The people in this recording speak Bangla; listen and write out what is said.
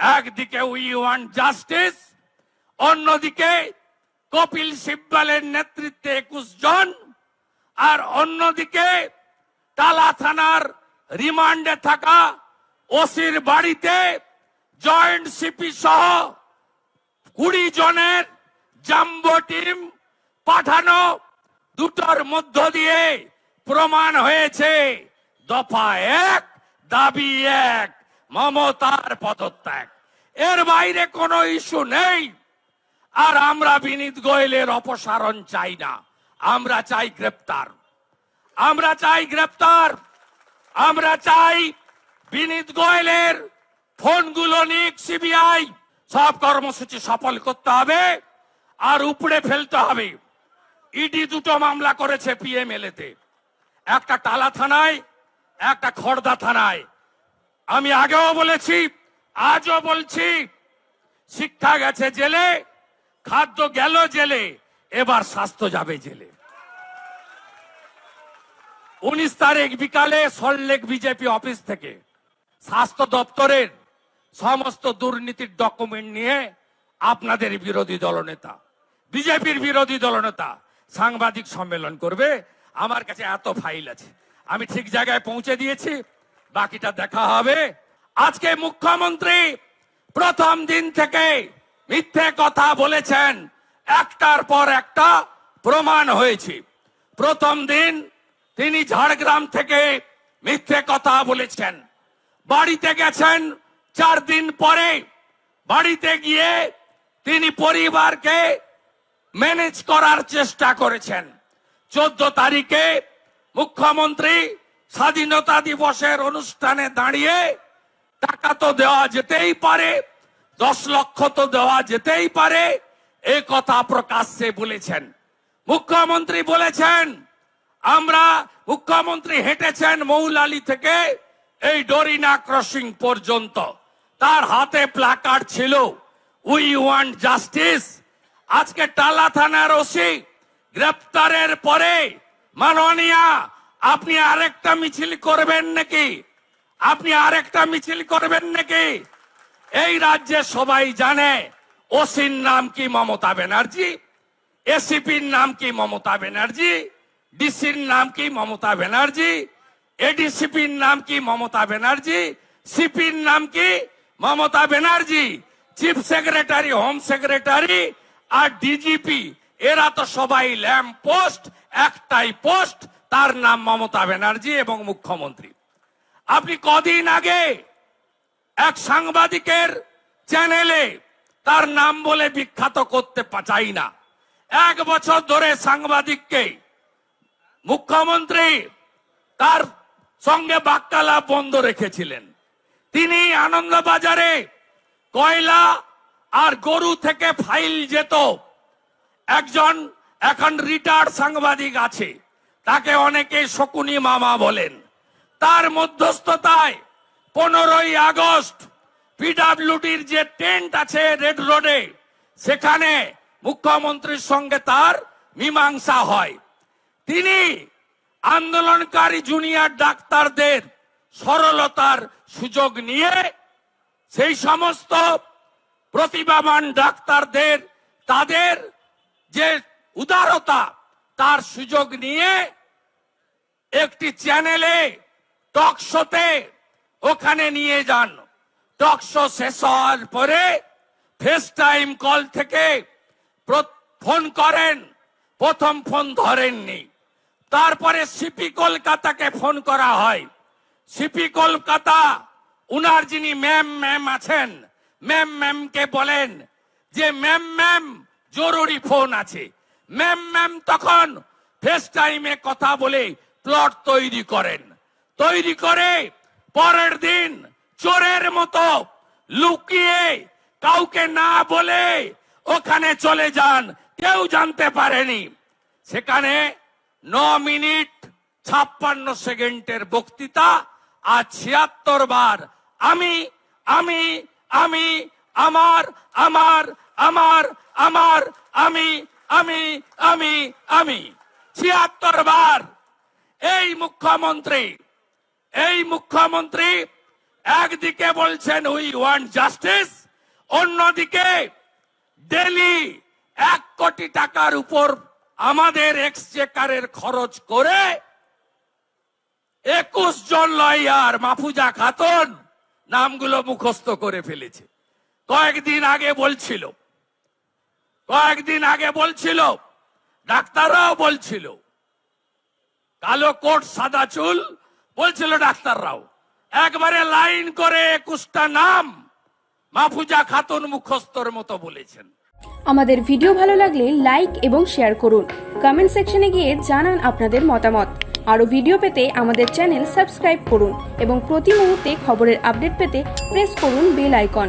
একদিকে উই ওয়ান্ট জাস্টিস অন্যদিকে কপিল সিব্বালের নেতৃত্বে একুশ জন, আর অন্যদিকে টালা থানার রিমান্ডে থাকা ওসির বাড়িতে জয়েন্ট সিপি সহ কুড়ি জনের জাম্বো টিম পাঠানো, দুটোর মধ্য দিয়ে প্রমাণ হয়েছে। দফা এক, দাবি এক। মমতার পদত্যাগ। এর বাইরে কোনো ইস্যু নেই। আর আমরা বিনীত গোয়েলের অপসারণ চাই না। আমরা চাই গ্রেপ্তার। আমরা চাই গ্রেপ্তার। আমরা চাই বিনীত গোয়েলের ফোনগুলো নিক সিবিআই। সব কর্মসূচি সফল করতে হবে। আর উপড়ে ফেলতে হবে। ইডি দুটো মামলা করেছে পিএমএলএ তে। একটা টালা থানায়, একটা খড়দা থানায়। আমি আগেও বলেছি, আজও বলছি, শিক্ষা গেছে জেলে, খাদ্য গেল জেলে, এবার স্বাস্থ্য যাবে জেলে। উনিশ তারিখ বিকালে সল্টলেক বিজেপি অফিস থেকে স্বাস্থ্য দপ্তরের সমস্ত দুর্নীতির ডকুমেন্ট নিয়ে আপনাদের বিরোধী দলনেতা বিজেপির বিরোধী দলনেতা সাংবাদিক সম্মেলন করবে। আমার কাছে এত ফাইল আছে। আমি ঠিক জায়গায় পৌঁছে দিয়েছি। বাকিটা দেখা হবে। আজকে মুখ্যমন্ত্রী প্রথম দিন থেকে মিথ্যে কথা বলেছেন। একটার পর একটা প্রমাণ হয়েছে। প্রথম দিন তিনি ঝাড়গ্রাম থেকে মিথ্যে কথা বলেছেন। বাড়িতে গেছেন চার দিন পরে। বাড়িতে গিয়ে তিনি পরিবারকে ম্যানেজ করার চেষ্টা করেছেন। চোদ্দ তারিখে মুখ্যমন্ত্রী স্বাধীনতা দিবসের অনুষ্ঠানে দাঁড়িয়ে টাকা তো দেওয়া যেতেই পারে, দশ লক্ষ তো দেওয়া যেতেই পারে, এ কথা প্রকাশ্যে বলেছেন। মুখ্যমন্ত্রী বলেছেন, আমরা মুখ্যমন্ত্রী হেঁটেছেন মৌলালি থেকে এই ডরিনা ক্রসিং পর্যন্ত। তার হাতে প্লাকার্ড ছিল, উই ওয়ান্ট জাস্টিস। আজকে টালা থানার ওসি গ্রেপ্তারের পরে মাননীয়া আপনি আরেকটা মিছিল করবেন নাকি? আপনি আরেকটা মিছিল করবেন নাকি? এই রাজ্যে সবাই জানে ওসির নাম কি মমতা ব্যানার্জি, এসিপির নাম কি মমতা ব্যানার্জি, ডিসির নাম কি মমতা ব্যানার্জি, এডিসিপির নাম কি মমতা ব্যানার্জি, সিপির নাম কি Mamata Banerjee, chief secretary, home secretary আর ডিজিপি, এরা তো সবাই ল্যাম্প পোস্ট একটাই পোস্ট তার নাম মমতা ব্যানার্জি এবং মুখ্যমন্ত্রী। আপনি কদিন আগে এক সাংবাদিকের চ্যানেলে তার নাম বলে বিখ্যাত করতে চাই না। এক বছর ধরে সাংবাদিককে মুখ্যমন্ত্রী তার সঙ্গে বাক্যালাপ বন্ধ রেখেছিলেন। তিনি আনন্দবাজারে কয়লা আর গরু থেকে ফাইল যেত। একজন এখন রিটায়ার্ড সাংবাদিক আছে। তাকে অনেকে শকুনি মামা বলেন। তার মধ্যস্থতায় পনেরোই আগস্ট পিডাব্লিউডির যে টেন্ট আছে রেড রোডে, সেখানে মুখ্যমন্ত্রীর সঙ্গে তার মীমাংসা হয়। তিনি আন্দোলনকারী জুনিয়র ডাক্তারদের সরলতার সুযোগ নিয়ে সেই সমস্ত প্রতিভাবান ডাক্তারদের, তাদের যে উদারতা, তার সুযোগ নিয়ে একটি চ্যানেলে টক শোতে ওখানে নিয়ে যান। টক শো শেষ হওয়ার পরে ফেস টাইম কল থেকে ফোন করেন। প্রথম ফোন ধরেননি। তারপরে সিপি কলকাতাকে ফোন করা হয়। সিপি কলকাতা, উনার যিনি ম্যাম ম্যাম আছেন, ম্যাম ম্যামকে বলেন যে ম্যাম ম্যাম, জরুরি ফোন আছে। ম্যাম ম্যাম তখন ফেস টাইমে কথা বলে প্লট তৈরি করেন। তৈরি করে পরের দিন চোরের মতো লুকিয়ে কাউকে না বলে ওখানে চলে যান। কেউ জানতে পারেনি। সেখানে ন মিনিট ছাপ্পান্ন সেকেন্ডের বক্তৃতা আর ছিয়াত্তর বার আমি আমি আমি, আমার আমার আমার আমার, আমি আমি আমি আমি। ছিয়াত্তর বার এই মুখ্যমন্ত্রী এই মুখ্যমন্ত্রী একদিকে বলছেন উই ওয়ান্ট জাস্টিস অন্যদিকে ডেলি এক কোটি টাকার উপর আমাদের এক্সচেকারের খরচ করে একুশ জন লয়ার মাফুজা খাতুন নামগুলো মুখস্থ করে ফেলেছে। কয়েকদিন আগে বলছিল, কয়েকদিন আগে বলছিল, ডাক্তাররাও বলছিল কালো কোট, সাদা চুল, বলছিল ডাক্তাররাও। একবারে লাইন করে একুশটা নাম মাফুজা খাতুন মুখস্থর মতো বলেছেন। আমাদের ভিডিও ভালো লাগলে লাইক এবং শেয়ার করুন। কমেন্ট সেকশনে গিয়ে জানান আপনাদের মতামত। আরও ভিডিও পেতে আমাদের চ্যানেল সাবস্ক্রাইব করুন এবং প্রতি মুহূর্তে খবরের আপডেট পেতে প্রেস করুন বেল আইকন।